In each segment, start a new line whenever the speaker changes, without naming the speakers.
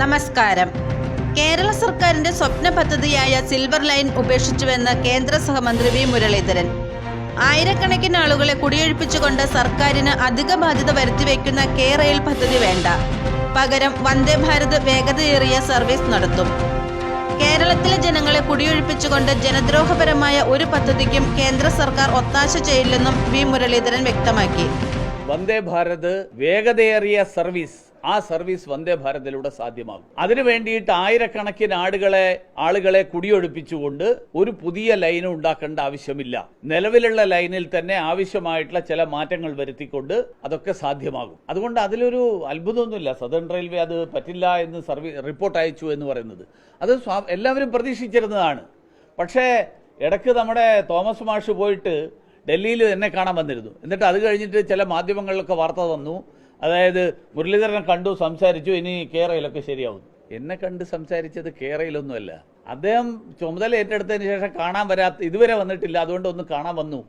നമസ്കാരം. കേരള സർക്കാരിന്റെ സ്വപ്ന പദ്ധതിയായ സിൽവർ ലൈൻ ഉപേക്ഷിച്ചുവെന്ന് കേന്ദ്ര സഹമന്ത്രി വി. മുരളീധരൻ. ആയിരക്കണക്കിന് ആളുകളെ കുടിയൊഴിപ്പിച്ചുകൊണ്ട് സർക്കാരിന് അധിക ബാധ്യത വരുത്തിവെക്കുന്ന കെ റെയിൽ പദ്ധതി വേണ്ട. പകരം വന്ദേ ഭാരത് വേഗതയേറിയ സർവീസ് നടത്തും. കേരളത്തിലെ ജനങ്ങളെ കുടിയൊഴിപ്പിച്ചുകൊണ്ട് ജനദ്രോഹപരമായ ഒരു പദ്ധതിക്കും കേന്ദ്ര സർക്കാർ ഒത്താശ ചെയ്യില്ലെന്നും വി. മുരളീധരൻ വ്യക്തമാക്കി.
വന്ദേ ഭാരത് വേഗതയേറിയ സർവീസ്. ആ സർവീസ് വന്ദേ ഭാരതിലൂടെ സാധ്യമാകും. അതിനു വേണ്ടിയിട്ട് ആയിരക്കണക്കിന് ആടുകളെ ആളുകളെ കുടിയൊഴിപ്പിച്ചുകൊണ്ട് ഒരു പുതിയ ലൈൻ ഉണ്ടാക്കേണ്ട ആവശ്യമില്ല. നിലവിലുള്ള ലൈനിൽ തന്നെ ആവശ്യമായിട്ടുള്ള ചില മാറ്റങ്ങൾ വരുത്തിക്കൊണ്ട് അതൊക്കെ സാധ്യമാകും. അതുകൊണ്ട് അതിലൊരു അത്ഭുതമൊന്നുമില്ല. സദേൺ റെയിൽവേ അത് പറ്റില്ല എന്ന് സർവീസ് റിപ്പോർട്ട് അയച്ചു എന്ന് പറയുന്നത്. അത് എല്ലാവരും പ്രതീക്ഷിച്ചിരുന്നതാണ്. പക്ഷേ ഇടയ്ക്ക് നമ്മുടെ തോമസ് മാഷ് പോയിട്ട് ഡൽഹിയിൽ എന്നെ കാണാൻ വന്നിരുന്നു. എന്നിട്ട് അത് കഴിഞ്ഞിട്ട് ചില മാധ്യമങ്ങളിലൊക്കെ വാർത്ത തന്നു. അതായത് മുരളീധരനെ കണ്ടു സംസാരിച്ചു ഇനി കേരളയിലൊക്കെ ശരിയാവും. എന്നെ കണ്ട് സംസാരിച്ചത് കേരളയിലൊന്നുമല്ല. അദ്ദേഹം ചുമതല ഏറ്റെടുത്തതിന് ശേഷം കാണാൻ വരാത്ത ഇതുവരെ വന്നിട്ടില്ല അതുകൊണ്ട് ഒന്ന് കാണാൻ വന്നു.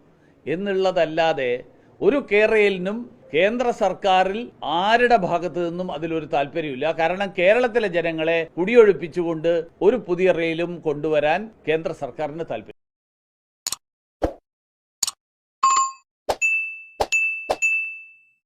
എന്നുള്ളതല്ലാതെ ഒരു കേരളയിലിനും കേന്ദ്ര സർക്കാരിൽ ആരുടെ ഭാഗത്തു നിന്നും അതിലൊരു താല്പര്യമില്ല കാരണം കേരളത്തിലെ ജനങ്ങളെ കുടിയൊഴിപ്പിച്ചുകൊണ്ട് ഒരു പുതിയ റെയിലും കൊണ്ടുവരാൻ കേന്ദ്ര സർക്കാരിന് താല്പര്യം